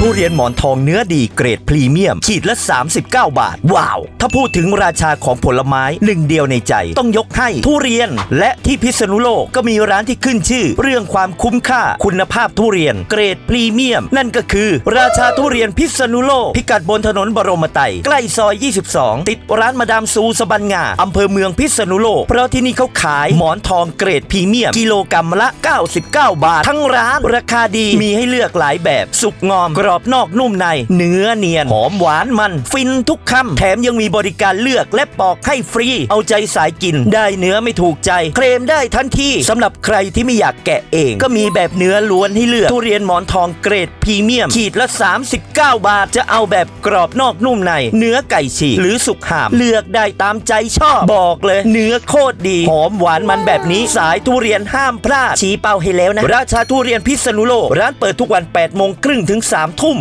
ทุเรียนหมอนทองเนื้อดีเกรดพรีเมียม ขีดละ 39 บาท ว้าว ถ้าพูดถึงราชาของผลไม้หนึ่งเดียวในใจ ต้องยกให้ทุเรียน และที่พิษณุโลกก็มีร้านที่ขึ้นชื่อ เรื่องความคุ้มค่าคุณภาพทุเรียน เกรดพรีเมียม นั่นก็คือ ราชาทุเรียนพิษณุโลก พิกัดบนถนนบรมไตรใกล้ซอย 22 ติดร้านมาดามซูสบันงาอำเภอเมืองพิษณุโลก เพราะที่นี่เขาขายหมอนทองเกรดพรีเมียม กิโลกรัมละ 99 บาท ทั้งร้านราคาดีมีให้เลือกหลายแบบสุกงอมกรอบนอกนุ่มใน เนื้อเนียน หอมหวานมัน ฟินทุกคำ แถมยังมีบริการเลือกและปอกให้ฟรี เอาใจสายกิน ได้เนื้อไม่ถูกใจ เคลมได้ทันทีสำหรับใครที่ไม่อยากแกะเอง ก็มีแบบเนื้อล้วนให้เลือก ทุเรียนหมอนทองเกรดพรีเมียม ขีดละ 39 บาท จะเอาแบบกรอบนอกนุ่มใน เนื้อไก่ฉีกหรือสุกหาม เลือกได้ตามใจชอบ บอกเลย เนื้อโคตรดี หอมหวานมันแบบนี้ สายทุเรียนห้ามพลาด ชี้เป้าให้แล้วนะ ราชาทุเรียนพิษณุโลก ร้านเปิดทุกวัน 8 โมงครึ่งถึง3ทุ่ม